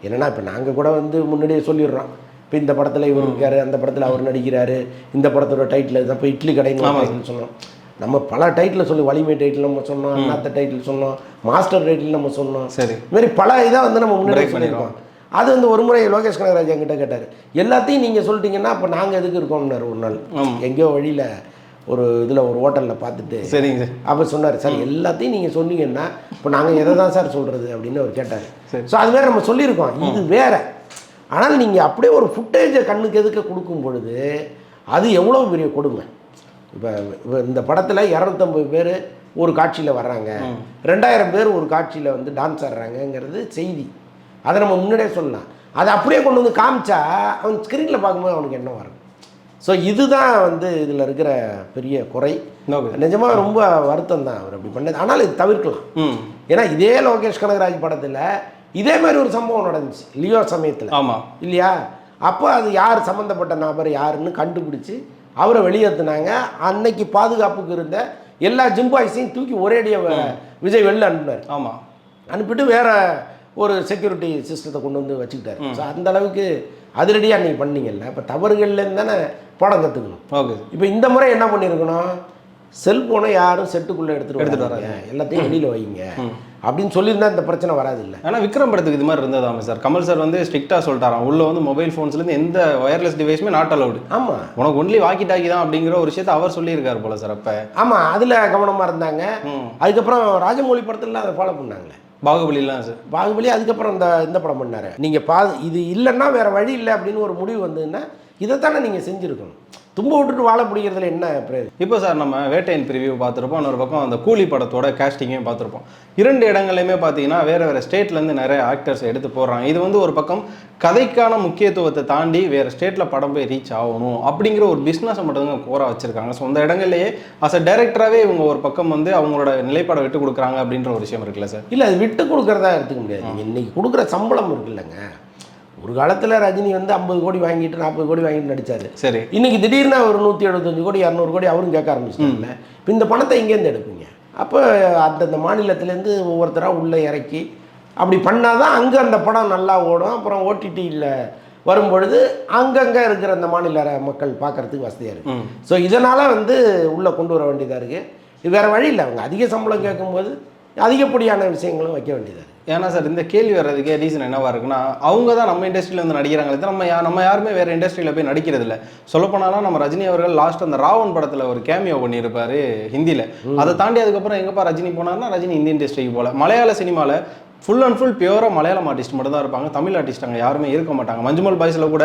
Speaker 2: என்னன்னா இப்போ நாங்கள் கூட வந்து முன்னாடியே சொல்லிடுறோம். இப்போ இந்த படத்தில் இவர் இருக்காரு அந்த படத்தில் அவர் நடிக்கிறாரு இந்த படத்தோட டைட்டில் இப்போ இட்லி கடைன்னு சொன்னோம் நம்ம பல டைட்டில் சொல்லி வலிமை டைட்டில் நம்ம சொன்னோம் அண்ணாத்த டைட்டில் சொன்னோம் மாஸ்டர் டைட்டில் நம்ம சொன்னோம்.
Speaker 1: சரி.
Speaker 2: இது மாதிரி பல இதாக வந்து நம்ம முன்னாடி சொல்லியிருக்கோம். அது வந்து ஒரு முறை லோகேஷ் கனகராஜ் என்கிட்ட கேட்டார். எல்லாத்தையும் நீங்கள் சொல்லிட்டீங்கன்னா அப்போ நாங்கள் எதுக்கு இருக்கோம்னாரு ஒரு நாள். எங்கேயோ வழியில் ஒரு இதில் ஒரு ஹோட்டலில் பார்த்துட்டு.
Speaker 1: சரிங்க சார்.
Speaker 2: அப்போ சொன்னார் சார் எல்லாத்தையும் நீங்கள் சொன்னீங்கன்னா இப்போ நாங்கள் எதை தான் சார் சொல்கிறது அப்படின்னு அவர் கேட்டார். ஸோ அது வேற நம்ம சொல்லியிருக்கோம். இது வேற. ஆனால் நீங்கள் அப்படியே ஒரு ஃபுட்டேஜை கண்ணுக்கு எதுக்க கொடுக்கும் பொழுது அது எவ்வளோ பெரிய கொடுமை? இப்போ இந்த படத்தில் இரநூத்தம்பது பேர் ஒரு காட்சியில் வர்றாங்க. ரெண்டாயிரம் பேர் ஒரு காட்சியில் வந்து டான்ஸ் ஆடுறாங்கங்கிறது செய்தி. அதை நம்ம முன்னாடியே சொல்லலாம். அதை அப்படியே கொண்டு வந்து காமிச்சா அவன் ஸ்க்ரீனில் பார்க்கும்போது அவனுக்கு என்ன வரும். ஸோ இதுதான் வந்து இதில் இருக்கிற பெரிய குறை. நிஜமாக ரொம்ப வருத்தம் தான் அவர் அப்படி பண்ணது. ஆனால் இது தவிர்க்கலாம்.
Speaker 1: ம்.
Speaker 2: ஏன்னா இதே லோகேஷ் கனகராஜ் படத்தில் இதே மாதிரி ஒரு சம்பவம் நடந்துச்சு லியோ சமயத்தில்.
Speaker 1: ஆமாம்
Speaker 2: இல்லையா? அப்போ அது யார் சம்மந்தப்பட்ட நபர் யாருன்னு கண்டுபிடிச்சி அவரை வெளியேற்றினாங்க. அன்னைக்கு பாதுகாப்புக்கு இருந்த எல்லா ஜிம்பாய்ஸையும் தூக்கி ஒரேடியாக விஜய் வெளில அனுப்பினார்.
Speaker 1: ஆமா.
Speaker 2: அனுப்பிட்டு வேற ஒரு செக்யூரிட்டி சிஸ்டத்தை கொண்டு வந்து வச்சுக்கிட்டாரு. ஸோ அந்த அளவுக்கு அதிரடியாக நீங்கள் பண்ணீங்கல்ல. இப்போ தவறுகள்லேருந்து தானே பாடம் கற்றுக்கணும்
Speaker 1: ஓகே.
Speaker 2: இப்போ இந்த முறை என்ன பண்ணியிருக்கணும் செல்போனை யாரும் செட்டுக்குள்ளே எடுத்துகிட்டு
Speaker 1: எடுத்துட்டு
Speaker 2: வராதீங்க. எல்லாத்தையும் வெளியில் வைங்க. அப்படின்னு சொல்லியிருந்தா இந்த பிரச்சனை வராது இல்லை
Speaker 1: ஆனா விக்ரம் படத்துக்கு இது மாதிரி இருந்ததாமே சார் கமல் சார் வந்து ஸ்ட்ரிக்டா சொல்லிட்டாராம். உள்ள வந்து மொபைல் ஃபோன்ஸ்ல இருந்து எந்த ஒயர்லெஸ் டிவைஸுமே நாட் அலவுடு
Speaker 2: ஆமாம்
Speaker 1: உனக்கு ஒன்லி வாக்கி டாக்கி தான் அப்படிங்கிற ஒரு விஷயத்தை அவர் சொல்லியிருக்காரு போல சார் அப்ப.
Speaker 2: ஆமாம் அதில் கவனமாக இருந்தாங்க. அதுக்கப்புறம் ராஜமௌழி படத்தில் அதை ஃபாலோ பண்ணாங்களே.
Speaker 1: பாகுபலிலாம் சார்.
Speaker 2: பாகுபலி அதுக்கப்புறம் இந்த இந்த படம் பண்ணாரு. நீங்கள் பா இது இல்லைன்னா வேற வழி இல்லை அப்படின்னு ஒரு முடிவு வந்ததுன்னா இதைத்தானே நீங்கள் செஞ்சுருக்கணும். தும்ப விட்டுட்டு வாழ பிடிக்கிறதுல என்ன பிரயோஜனம்?
Speaker 1: இப்போ சார் நம்ம வேட்டையின் பிரிவியூ பார்த்துருப்போம். இன்னொரு பக்கம் அந்த கூலி படத்தோட கேஸ்டிங்கையும் பார்த்துருப்போம். இரண்டு இடங்கள்லையுமே பார்த்தீங்கன்னா வேற வேற ஸ்டேட்லேருந்து நிறைய ஆக்டர்ஸ் எடுத்து போடுறாங்க. இது வந்து ஒரு பக்கம் கதைக்கான முக்கியத்துவத்தை தாண்டி வேற ஸ்டேட்ல படம் போய் ரீச் ஆகணும் அப்படிங்கிற ஒரு பிஸ்னஸை மட்டும்தான் கோரா வச்சிருக்காங்க. ஸோ அந்த இடங்கள்லயே அஸ் அ டைரக்டராகவே இவங்க ஒரு பக்கம் வந்து அவங்களோட நிலைப்பாடை விட்டு கொடுக்குறாங்க அப்படின்ற ஒரு விஷயம் இருக்குல்ல சார்?
Speaker 2: இல்லை அது விட்டு கொடுக்குறதா எடுத்துக்க முடியாது. இன்னைக்கு கொடுக்குற சம்பளம் இருக்குல்லங்க. ஒரு காலத்தில் ரஜினி வந்து ஐம்பது கோடி வாங்கிட்டு நாற்பது கோடி வாங்கிட்டு நடிச்சாரு.
Speaker 1: சரி.
Speaker 2: இன்னைக்கு திடீர்னு ஒரு நூற்றி எழுபத்தஞ்சு கோடி இரநூறு கோடி அவரும் கேட்க ஆரம்பிச்சிட்டாங்கல்ல இப்போ இந்த பணத்தை எங்கேருந்து எடுப்பீங்க? அப்போ அந்தந்த மாநிலத்திலேருந்து ஒவ்வொருத்தராக உள்ளே இறக்கி அப்படி பண்ணால் தான் அங்கே அந்த படம் நல்லா ஓடும். அப்புறம் ஓடிடியில் வரும்பொழுது அங்கங்கே இருக்கிற அந்த மாநில மக்கள் பார்க்கறதுக்கு வசதியாக இருக்குது ஸோ இதனால் வந்து உள்ளே கொண்டு வர வேண்டியதாக இருக்குது இது வேறு வழி இல்லை. அவங்க அதிக சம்பளம் கேட்கும்போது அதிகப்படியான விஷயங்களும் வைக்க இருக்குது
Speaker 1: ஏன்னா சார் இந்த கேள்வி வர்றதுக்கே ரீசன் என்னவா இருக்குன்னா அவங்க தான் நம்ம இண்டஸ்ட்ரியில வந்து நடிக்கிறாங்களே நம்ம யா- நம்ம யாருமே வேற இண்டஸ்ட்ரியில போய் நடிக்கிறது இல்ல. சொல்லப்போனாலும் நம்ம ரஜினி அவர்கள் லாஸ்ட் அந்த ராவன் படத்துல ஒரு கேமியோ பண்ணியிருப்பாரு ஹிந்தில. அதை தாண்டி அதுக்கப்புறம் எங்கப்பா ரஜினி போனார்னா ரஜினி இந்தி இண்டஸ்ட்ரிக்கு போல. மலையாள சினிமால ஃபுல் அண்ட் ஃபுல் பியூராக மலையாளம் ஆர்டிஸ்ட் மட்டும் தான் இருப்பாங்க. தமிழ் ஆர்டிஸ்ட் அங்கே யாருமே இருக்க மாட்டாங்க. மஞ்சுமல் பாய்ஸில் கூட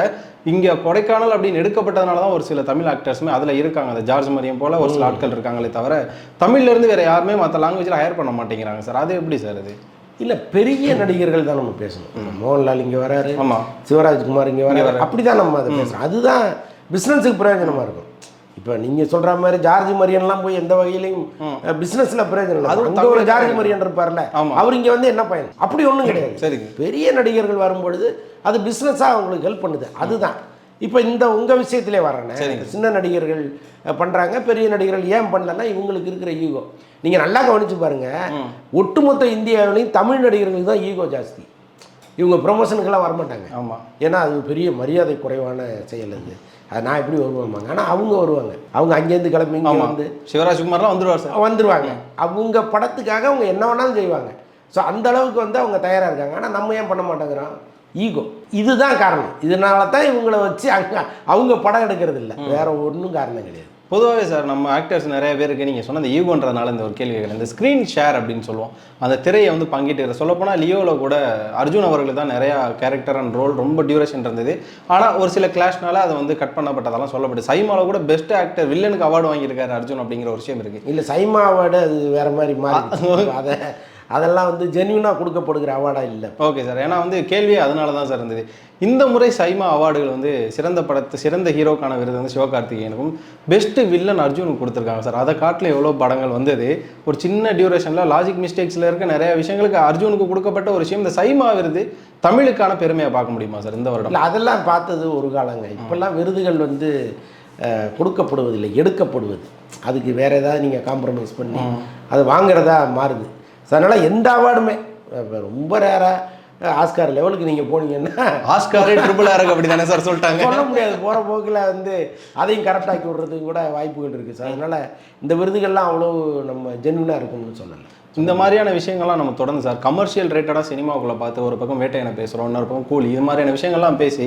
Speaker 1: இங்கே கொடைக்கானல் அப்படின்னு எடுக்கப்பட்டதுனால தான் ஒரு சில தமிழ் ஆக்டர்ஸுமே அதில் இருக்காங்க. அந்த ஜார்ஜ் மரியம் போல ஒரு சில ஆட்கள் இருக்காங்களே தவிர தமிழ்ல இருந்து வேற யாருமே மற்ற லாங்குவேஜில் ஹையர் பண்ண மாட்டேங்கிறாங்க சார் அது எப்படி சார் அது?
Speaker 2: இல்லை பெரிய நடிகர்கள் தான் நம்ம பேசணும். மோகன்லால் இங்கே வராரு
Speaker 1: ஆமா.
Speaker 2: சிவராஜ்குமார் இங்கே வர அப்படி தான் நம்ம அதை பேசுகிறோம் அதுதான் பிஸ்னஸுக்கு பிரயோஜனமாக இருக்கும். இப்போ நீங்கள் சொல்கிற மாதிரி ஜார்ஜ் மரியன்லாம் போய் எந்த வகையிலையும் பிஸ்னஸில் பிரயோஜனம் இல்லை. அங்கே ஒரு ஜார்ஜ் மரியன் இருப்பார்ல. அவர் இங்கே வந்து என்ன பயன்? அப்படி ஒன்றும் கிடையாது.
Speaker 1: சரிங்க.
Speaker 2: பெரிய நடிகர்கள் வரும்பொழுது அது பிஸ்னஸாக அவங்களுக்கு ஹெல்ப் பண்ணுது. அதுதான். இப்போ இந்த உங்கள் விஷயத்திலே வரேன். சின்ன நடிகர்கள் பண்ணுறாங்க பெரிய நடிகர்கள் ஏன் பண்ணலன்னா இவங்களுக்கு இருக்கிற ஈகோ நீங்கள் நல்லா கவனிச்சு பாருங்க. ஒட்டுமொத்த இந்தியாவிலையும் தமிழ் நடிகர்களுக்கு தான் ஈகோ ஜாஸ்தி. இவங்க ப்ரொமோஷனுக்கெல்லாம் வரமாட்டாங்க.
Speaker 1: ஆமா.
Speaker 2: ஏன்னா அது பெரிய மரியாதை குறைவான செயல் அது. அது நான் எப்படி வருவாங்க ஆனால் அவங்க வருவாங்க. அவங்க அங்கேருந்து கிளம்பி இங்கே வந்து
Speaker 1: சிவராஜ்குமார்லாம் வந்துருவார் சார்.
Speaker 2: வந்துருவாங்க. அவங்க படத்துக்காக அவங்க என்ன வேணாலும் செய்வாங்க. ஸோ அந்த அளவுக்கு வந்து அவங்க தயாராக இருக்காங்க. ஆனால் நம்ம ஏன் பண்ண மாட்டேங்கிறோம்? ஈகோ இதுதான் காரணம். இதனால தான் இவங்கள வச்சு அங்கே அவங்க படம் எடுக்கிறது இல்லை வேற ஒன்றும் காரணம் கிடையாது.
Speaker 1: பொதுவாகவே சார் நம்ம ஆக்டர்ஸ் நிறைய பேருக்கு நீங்கள் சொன்ன அந்த ஈகோன்றதுனால இந்த ஒரு கேள்வி கேட்குறேன் இந்த ஸ்க்ரீன் ஷேர் அப்படின்னு சொல்லுவோம். அந்த திரையை வந்து பங்கிட்டு சொல்லப்போனால் லியோவில் கூட அர்ஜுன் அவர்களுக்கு தான் நிறையா கேரக்டர் அண்ட் ரோல் ரொம்ப டியூரேஷன் இருந்தது. ஆனால் ஒரு சில கிளாஷ்னால அதை வந்து கட் பண்ணப்பட்டதெல்லாம் சொல்லப்படுது சைமாவில் கூட பெஸ்ட் ஆக்டர் வில்லனுக்கு அவார்டு வாங்கியிருக்காரு அர்ஜுன் அப்படிங்கிற ஒரு விஷயம் இருக்குது
Speaker 2: இல்லை சைமா அவார்டு அது வேற மாதிரி மாறி அதை அதெல்லாம் வந்து ஜென்யூனாக கொடுக்கப்படுகிற அவார்டாக இல்லை.
Speaker 1: ஓகே சார் ஏன்னா வந்து கேள்வியே அதனால தான் சார் இருந்தது. இந்த முறை சைமா அவார்டுகள் வந்து சிறந்த படத்து சிறந்த ஹீரோக்கான விருது வந்து சிவகார்த்திகேயனுக்கும் பெஸ்ட் வில்லன் அர்ஜுனுக்கு கொடுத்துருக்காங்க சார் அதை காட்டில் எவ்வளோ படங்கள் வந்தது? ஒரு சின்ன டியூரேஷனில் லாஜிக் மிஸ்டேக்ஸில் இருக்க நிறைய விஷயங்களுக்கு அர்ஜுனுக்கு கொடுக்கப்பட்ட ஒரு விஷயம் இந்த சைமா விருது தமிழுக்கான பெருமையை பார்க்க முடியுமா சார் இந்த வருடம்?
Speaker 2: அதெல்லாம் பார்த்தது ஒரு காலங்க. இப்போல்லாம் விருதுகள் வந்து கொடுக்கப்படுவதில்லை எடுக்கப்படுவது. அதுக்கு வேற ஏதாவது நீங்கள் காம்ப்ரமைஸ் பண்ணி அது வாங்குறதா மாறுது. ஸோ அதனால் எந்த அவார்டுமே ரொம்ப ரேராக ஆஸ்கார் லெவலுக்கு நீங்கள் போனீங்கன்னா
Speaker 1: ஆஸ்காரே ட்ரிபிள் ஆருக்கு அப்படி தானே சார் சொல்லிட்டாங்க?
Speaker 2: சொல்ல முடியாது. போகிற போக்கில் வந்து அதையும் கரெக்டாக்கி விடுறதுக்கு கூட வாய்ப்புகள் இருக்குது ஸோ அதனால் இந்த விருதுகள்லாம் அவ்வளோ நம்ம ஜென்யூனாக இருக்கும்னு சொல்லலை.
Speaker 1: இந்த மாதிரியான விஷயங்கள்லாம் நம்ம தொடர்ந்து சார். கமர்ஷியல் ரேட்டடாக சினிமாவுக்குள்ள பார்த்து ஒரு பக்கம் வேட்டையனை பேசுகிறோம் இன்னொரு பக்கம் கூலி இது மாதிரியான விஷயங்கள்லாம் பேசி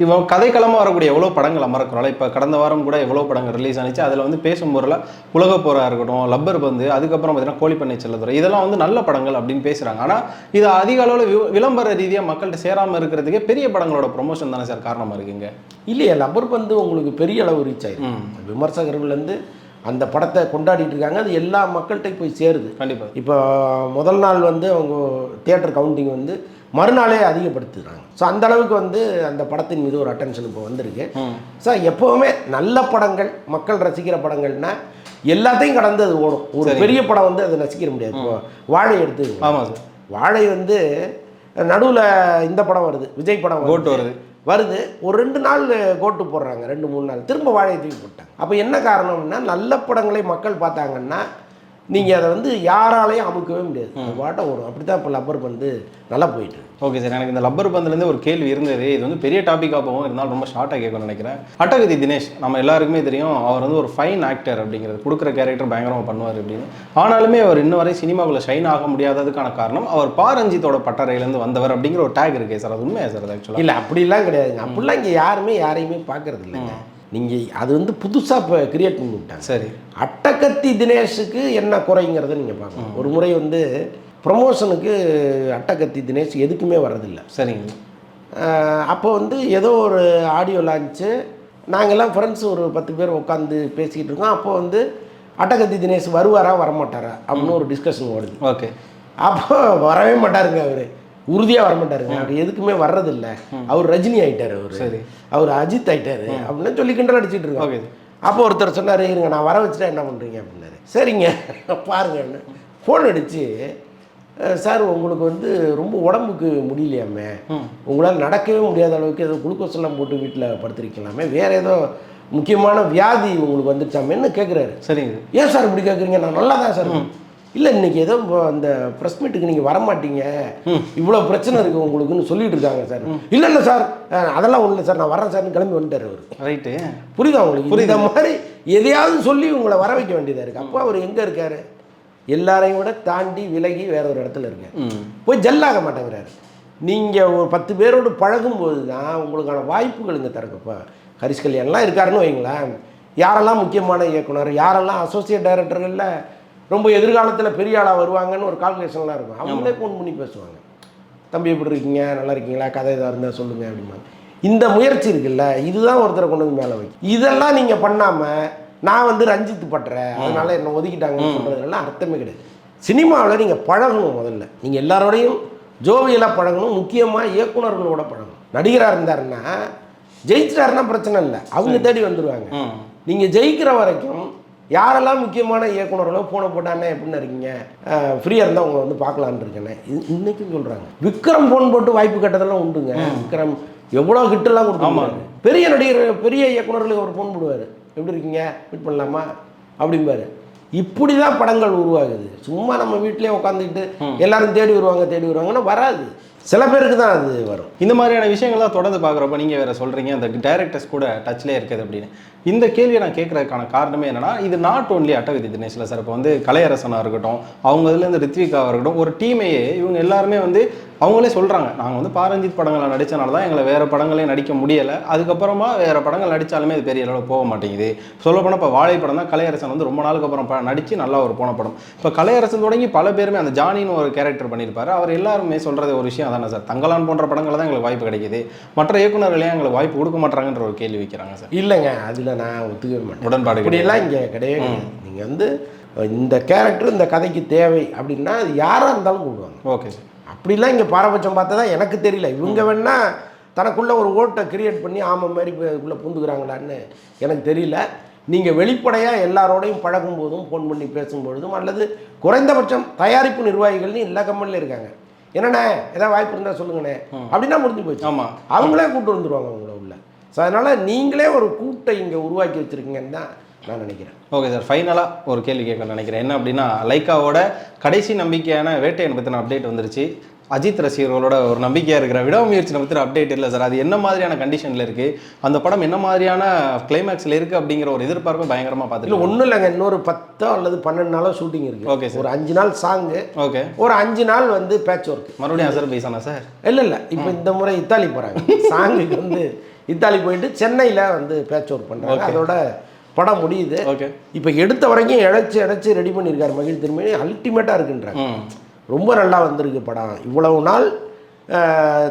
Speaker 1: இப்போ கதைக்களமாக வரக்கூடிய எவ்வளோ படங்களை மறக்கிறோம் இப்போ கடந்த வாரம் கூட எவ்வளோ படங்கள் ரிலீஸ் ஆனிச்சு. அதில் வந்து பேசும் பொருளாக உலக போரா இருக்கட்டும் லப்பர் பந்து அதுக்கப்புறம் பார்த்தீங்கன்னா கோழிப்பண்ணை செல்லதுறை இதெல்லாம் வந்து நல்ல படங்கள் அப்படின்னு பேசுகிறாங்க ஆனால் இது அதிக அளவில் விளம்பர ரீதியாக மக்கள்கிட்ட சேராமல் இருக்கிறதுக்கே பெரிய படங்களோட ப்ரொமோஷன் தானே சார் காரணமாக இருக்குங்க
Speaker 2: இல்லையே லப்பர் பந்து உங்களுக்கு பெரிய அளவு ரீச் ஆயிடும் விமர்சகர்கள்லேருந்து அந்த படத்தை கொண்டாடிட்டு இருக்காங்க. அது எல்லா மக்கள்கிட்ட போய் சேருது.
Speaker 1: கண்டிப்பாக
Speaker 2: இப்போ முதல் நாள் வந்து அவங்க தியேட்டர் கவுண்டிங் வந்து மறுநாளே அதிகப்படுத்துகிறாங்க ஸோ அந்த அளவுக்கு வந்து அந்த படத்தின் மீது ஒரு அட்டென்ஷன் இப்போ வந்திருக்கு. ஸோ எப்போவுமே நல்ல படங்கள் மக்கள் ரசிக்கிற படங்கள்னா எல்லாத்தையும் கடந்து அது ஓடும். ஒரு பெரிய படம் வந்து அதை ரசிக்கிற முடியாது. இப்போ வாழை எடுத்து
Speaker 1: ஆமாம் சார்.
Speaker 2: வாழை வந்து நடுவில் இந்த படம் வருது விஜய் படம்
Speaker 1: கோட் வருது.
Speaker 2: வருது. ஒரு ரெண்டு நாள் கோட்டு போடுறாங்க. ரெண்டு மூணு நாள். திரும்ப வாழையை தூக்கி போட்டாங்க. அப்போ என்ன காரணம்னா நல்ல படங்களை மக்கள் பார்த்தாங்கன்னா நீங்கள் அதை வந்து யாராலையும் அமுக்கவே முடியாது. பாட்ட வரும் அப்படி தான் இப்போ லப்பர் வந்து நல்லா போயிட்டு.
Speaker 1: ஓகே சார் எனக்கு இந்த லப்பர் பந்துலேருந்து ஒரு கேள்வி இருந்தது. இது வந்து பெரிய டாப்பிக்காக போகும். இருந்தாலும் ரொம்ப ஷார்ட்டாக கேட்கணும்னு நினைக்கிறேன். அட்டகதி தினேஷ் நம்ம எல்லாருக்குமே தெரியும் அவர் வந்து ஒரு ஃபைன் ஆக்டர் அப்படிங்கிறது. கொடுக்குற கேரக்டர் பயங்கரமாக பண்ணுவார் அப்படின்னு. ஆனாலுமே அவர் இன்ன வரை சினிமாவில் ஷைன் ஆக முடியாததுக்கான காரணம் அவர் பாரஞ்சித்தோட பட்டறையிலேருந்து வந்தவர் அப்படிங்கிற ஒரு டேக் இருக்கே சார். அது உண்மையா சார் ஆக்சுவலாக
Speaker 2: இல்லை அப்படிலாம் கிடையாதுங்க அப்படிலாம் இங்கே யாருமே யாரையுமே பார்க்கறது இல்லைங்க. நீங்கள் அது வந்து புதுசாக இப்போ கிரியேட் பண்ணி விட்டாங்க.
Speaker 1: சரி.
Speaker 2: அட்டகத்தி தினேஷுக்கு என்ன குறைங்கிறத நீங்கள் பார்க்கணும். ஒரு முறை வந்து ப்ரமோஷனுக்கு அட்டகத்தி தினேஷ் எதுக்குமே வர்றதில்லை.
Speaker 1: சரிங்க.
Speaker 2: அப்போ வந்து ஏதோ ஒரு ஆடியோ லான்ச்சு நாங்கள்லாம் ஃப்ரெண்ட்ஸ் ஒரு பத்து பேர் உட்காந்து பேசிக்கிட்டு இருக்கோம். அப்போ வந்து அட்டகத்தி தினேஷ் வருவாரா வரமாட்டாரா அப்படின்னு ஒரு டிஸ்கஷன் ஓடுது.
Speaker 1: ஓகே.
Speaker 2: அப்போ வரவே மாட்டாருங்க அவர். உறுதியாக வரமாட்டாருங்க அவர் எதுக்குமே வர்றதில்ல. அவர் ரஜினி ஆயிட்டார் அவர்.
Speaker 1: சரி.
Speaker 2: அவர் அஜித் ஆயிட்டாரு. அப்படின்னு சொல்லி கிண்டல் அடிச்சிட்டு இருக்கோம் அப்போ ஒருத்தர் சொன்னார் இருங்க நான் வர வச்சுட்டா என்ன பண்ணுறீங்க அப்படின்னாரு. சரிங்க. பாருங்கன்னு ஃபோன் அடித்து சார் உங்களுக்கு வந்து ரொம்ப உடம்புக்கு முடியலையாமே. உங்களால் நடக்கவே முடியாத அளவுக்கு ஏதோ குளுக்கோஸ் எல்லாம் போட்டு வீட்டில் படுத்திருக்கலாமே வேறு ஏதோ முக்கியமான வியாதி உங்களுக்கு வந்துச்சாமேன்னு கேட்குறாரு
Speaker 1: சரிங்க.
Speaker 2: ஏன் சார் இப்படி கேட்குறீங்க நான் நல்லா தான் சார் இல்லை இன்னைக்கு ஏதோ அந்த ப்ரெஸ் மீட்டுக்கு நீங்கள் வரமாட்டீங்க. இவ்வளோ பிரச்சனை இருக்குது உங்களுக்குன்னு சொல்லிட்டு இருக்காங்க சார். இல்லை இல்லை சார். அதெல்லாம் ஒன்றும் இல்லை சார். நான் வரேன் சார்னு கிளம்பி வந்துட்டார் அவர்.
Speaker 1: ரைட்டு
Speaker 2: புரியுதா உங்களுக்கு? இந்த மாதிரி எதையாவது சொல்லி உங்களை வர வைக்க வேண்டியதாக இருக்குது அப்போ அவர் எங்கே இருக்காரு? எல்லாரையும் விட தாண்டி விலகி வேற ஒரு இடத்துல இருக்காரு போய் ஜெல்லாக மாட்டேங்கிறாரு. நீங்கள் ஒரு பத்து பேரோடு பழகும்போது தான் உங்களுக்கான வாய்ப்புகள் இங்கே திறக்கப்போ ஹரிஷ் கல்யாண்லாம் இருக்காருன்னு வைங்களேன். யாரெல்லாம் முக்கியமான இயக்குனர் யாரெல்லாம் அசோசியேட் டைரக்டர்களில் ரொம்ப எதிர்காலத்தில் பெரிய ஆளாக வருவாங்கன்னு ஒரு கால்குலேஷன்லாம் இருக்கும். அவங்களே ஃபோன் பண்ணி பேசுவாங்க. தம்பி எப்படி இருக்கீங்க? நல்லா இருக்கீங்களா? கதை எதாக இருந்தால் சொல்லுங்கள் அப்படிம்பாங்க. இந்த முயற்சி இருக்குல்ல இதுதான் ஒருத்தரை கொண்டு வந்து மேலே வைக்கும். இதெல்லாம் நீங்கள் பண்ணாமல் நான் வந்து ரஞ்சித் பட்டுறேன். அதனால என்னை ஒதுக்கிட்டாங்கன்னு சொல்கிறதுலாம் அர்த்தமே கிடையாது. சினிமாவில் நீங்கள் பழகணும் முதல்ல. நீங்கள் எல்லாரோடையும் ஜோவியலாக பழகணும் முக்கியமாக இயக்குனர்களோட பழகணும். நடிகராக இருந்தாருன்னா ஜெயிச்சிட்டாருன்னா பிரச்சனை இல்லை. அவங்க தேடி வந்துடுவாங்க நீங்கள் ஜெயிக்கிற வரைக்கும் யாரெல்லாம் முக்கியமான இயக்குனர்களோ ஃபோனை போட்டானே எப்படின்னு இருக்கீங்க ஃப்ரீயாக இருந்தால் உங்களை வந்து பார்க்கலான்னு இருக்கேனே. இன்னைக்கும் சொல்கிறாங்க விக்ரம் ஃபோன் போட்டு வாய்ப்பு கேட்டதெல்லாம் உண்டுங்க. விக்ரம் எவ்வளோ ஹிட்டெல்லாம் கொடுத்தாங்க பெரிய நடிகர் பெரிய இயக்குனர்களுக்கு அவர் ஃபோன் போடுவார். எப்படி இருக்கீங்க? மீட் பண்ணலாமா? அப்படிம்பாரு. இப்படி தான் படங்கள் உருவாகுது. சும்மா நம்ம வீட்டிலே உட்காந்துக்கிட்டு எல்லாரும் தேடி வருவாங்க தேடி வருவாங்கன்னா வராது. சில பேருக்கு தான் அது வரும்.
Speaker 1: இந்த மாதிரியான விஷயங்கள்லாம் தொடர்ந்து பார்க்குறப்ப நீங்கள் வேறு சொல்கிறீங்க அந்த டைரக்டர்ஸ் கூட டச்லேயே இருக்குது அப்படின்னு. இந்த கேள்வியை நான் கேட்கறதுக்கான காரணமே என்னென்னா இது நாட் ஓன்லி அட்டவிதி தினேஷில் சார் இப்போ வந்து கலையரசனாக இருக்கட்டும் அவங்க இதுலேருந்து ரித்விகாவாக இருக்கட்டும் ஒரு டீமையே இவங்க எல்லாருமே வந்து அவங்களே சொல்கிறாங்க நாங்கள் வந்து பாரஞ்சித் படங்களை நடித்தனால தான் எங்களை வேறு படங்களே நடிக்க முடியலை. அதுக்கப்புறமா வேறு படங்கள் நடித்தாலுமே அது பெரிய அளவில் போக மாட்டேங்குது. சொல்லப்போனால் இப்போ வாழைப்படம் தான் கலையரசன் வந்து ரொம்ப நாளுக்கு அப்புறம் ப- நடித்து நல்லா ஒரு போன படம். இப்போ கலையரசன் தொடங்கி பல பேருமே அந்த ஜானின்னு ஒரு கேரக்டர் பண்ணியிருப்பார் அவர் எல்லாருமே சொல்கிறது ஒரு விஷயம் அதானே சார். தங்கலான் போன்ற படங்கள் தான் எங்களுக்கு வாய்ப்பு கிடைக்குது. மற்ற இயக்குனர்களே எங்களுக்கு வாய்ப்பு கொடுக்க மாட்டாங்கன்ற ஒரு கேள்வி வைக்கிறாங்க சார்.
Speaker 2: இல்லைங்க அதில் நான் ஒத்துக்கவே மாட்டேன்.
Speaker 1: உடன்பாடு கிடையாது.
Speaker 2: அப்படியெல்லாம் இங்கே கிடையாது. நீங்கள் வந்து இந்த கேரக்டர் இந்த கதைக்கு தேவை அப்படின்னா அது யாராக இருந்தாலும் கூடுவாங்க
Speaker 1: ஓகே சார்.
Speaker 2: அப்படிலாம் இங்கே பாரபட்சம் பார்த்ததா எனக்கு தெரியல. இவங்க வேணா தனக்குள்ள ஒரு ஓட்டை கிரியேட் பண்ணி ஆமை மாதிரி இதுக்குள்ளே பூந்துக்கிறாங்களான்னு எனக்கு தெரியல. நீங்கள் வெளிப்படையாக எல்லாரோடையும் பழகும் போதும் ஃபோன் பண்ணி பேசும்பொழுதும் அல்லது குறைந்தபட்சம் தயாரிப்பு நிர்வாகிகள்னு எல்லா கம்பெனிலும் இருக்காங்க. என்னண்ணே ஏதாவது வாய்ப்பு இருந்தால் சொல்லுங்கண்ணே. அப்படின்னா முடிஞ்சு போச்சு.
Speaker 1: ஆமாம்
Speaker 2: அவங்களே கூட்டு வந்துருவாங்க உங்களை உள்ள. ஸோ அதனால் நீங்களே ஒரு கூட்டை இங்கே உருவாக்கி வச்சுருக்கீங்கன்னு தான் நான் நினைக்கிறேன்.
Speaker 1: ஓகே சார் ஃபைனலாக ஒரு கேள்வி கேட்க நினைக்கிறேன். என்ன அப்படின்னா லைக்காவோட கடைசி நம்பிக்கையான வேட்டையன் பற்றின அப்டேட் வந்துருச்சு. அஜித் ரசிகர்களோட ஒரு நம்பிக்கையாக இருக்கிற விடாமுயற்சி பற்றின அப்டேட் இல்லை சார். அது என்ன மாதிரியான கண்டிஷனில் இருக்குது அந்த படம் என்ன மாதிரியான கிளைமேக்ஸில் இருக்குது அப்படிங்கிற ஒரு எதிர்பார்ப்பும் பயங்கரமாக
Speaker 2: இல்லை
Speaker 1: பார்த்துட்டு
Speaker 2: ஒன்றும் இல்லைங்க. இன்னொரு பத்தோ அல்லது பன்னெண்டு நாளோ ஷூட்டிங் இருக்குது
Speaker 1: sir.
Speaker 2: ஒரு அஞ்சு நாள் சாங்கு
Speaker 1: ஓகே
Speaker 2: ஒரு அஞ்சு நாள் வந்து பேட்ச் ஒர்க்
Speaker 1: மறுபடியும் அசர் பைசானா சார்
Speaker 2: இல்லை இல்லை. இப்போ இந்த முறை இத்தாலி போகிறாங்க சாங்குக்கு வந்து இத்தாலி போயிட்டு சென்னையில் வந்து பேட்ச் ஒர்க் பண்ணுறாங்க அதோட படம் முடியுது.
Speaker 1: ஓகே
Speaker 2: இப்போ எடுத்த வரைக்கும் இழைச்சி இழைச்சி ரெடி பண்ணியிருக்காரு மகிழ் திருமணி. அல்டிமேட்டாக இருக்குன்றாங்க. ரொம்ப நல்லா வந்திருக்கு படம். இவ்வளவு நாள்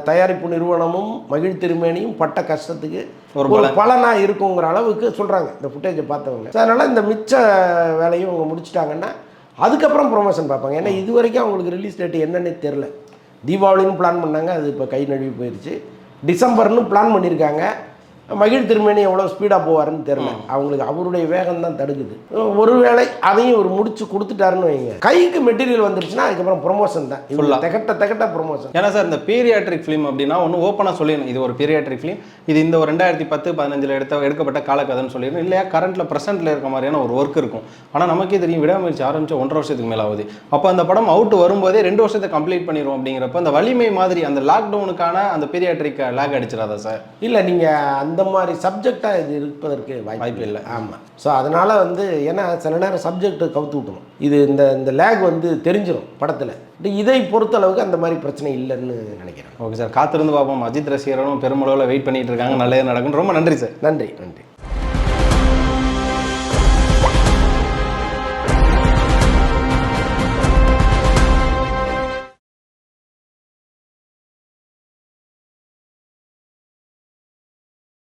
Speaker 2: தயாரிப்பு நிறுவனமும் மகிழ் திருமேனியும் பட்ட கஷ்டத்துக்கு
Speaker 1: ஒரு
Speaker 2: ஒரு பலனா இருக்குங்கிற அளவுக்கு சொல்கிறாங்க இந்த ஃபுட்டேஜை பார்த்தவங்க. அதனால இந்த மிச்ச வேலையும் அவங்க முடிச்சிட்டாங்கன்னா அதுக்கப்புறம் ப்ரொமோஷன் பார்ப்பாங்க. ஏன்னா இது வரைக்கும் அவங்களுக்கு ரிலீஸ் டேட் என்னன்னே தெரில தீபாவளின்னு பிளான் பண்ணாங்க அது இப்போ கை நழுவி போயிடுச்சு டிசம்பர்னு பிளான் பண்ணியிருக்காங்க மகிழ் திருமேனி எவ்வளோ ஸ்பீடாக போவாருன்னு தெரியல. அவங்களுக்கு அவருடைய வேகம் தான் தடுக்குது. ஒருவேளை அதையும் ஒரு முடிச்சு கொடுத்துட்டாருன்னு வைங்க. கைக்கு மெட்டீரியல் வந்துருச்சுன்னா அதுக்கப்புறம் ப்ரொமோஷன் தான். இவங்க தெகட்ட தெகட்ட ப்ரொமோஷன்
Speaker 1: ஏன்னா சார் இந்த பீரியாட்ரிக் ஃபிலிம் அப்படின்னா ஒன்று ஓப்பனாக சொல்லிடணும். இது ஒரு பீரியாட்ரிக் ஃபிலிம் இது இந்த ஒரு ரெண்டாயிரத்தி பத்து பதினஞ்சில் எடுத்த எடுக்கப்பட்ட காலக்கதைன்னு சொல்லிடணும். இல்லையா கரண்ட்ல ப்ரெசென்ட்ல இருக்க மாதிரியான ஒரு ஒர்க் இருக்கும். ஆனால் நமக்கே தெரியும் விடாமுயற்சி ஆரம்பிச்சு ஒன்றரை வருஷத்துக்கு மேல ஆகுது அப்போ அந்த படம் அவுட் வரும்போதே ரெண்டு வருஷத்தை கம்ப்ளீட் பண்ணிடுவோம் அப்படிங்கிறப்ப அந்த வலிமை மாதிரி அந்த லாக்டவுனுக்கான அந்த பீரியாட்ரிக் லேக் அடிச்சிடாதா சார்?
Speaker 2: இல்லை நீங்கள் அந்த மாதிரி சப்ஜெக்டாக இது இருப்பதற்கு
Speaker 1: வாய்ப்பு இல்லை.
Speaker 2: ஆமாம் ஸோ அதனால் வந்து ஏன்னா சில நேரம் சப்ஜெக்ட் கவுத்து விட்டுரும். இது இந்த இந்த லேக் வந்து தெரிஞ்சிடும் படத்தில். இதை பொறுத்தளவுக்கு அந்த மாதிரி பிரச்சனை இல்லைன்னு நினைக்கிறேன்.
Speaker 1: Okay sir. காத்திருந்து பார்ப்போம். அஜித் ரசிகர்களும் பெருமளவில் வெயிட் பண்ணிட்டு இருக்காங்க. நல்லதே நடக்கும். ரொம்ப நன்றி சார்.
Speaker 2: நன்றி நன்றி.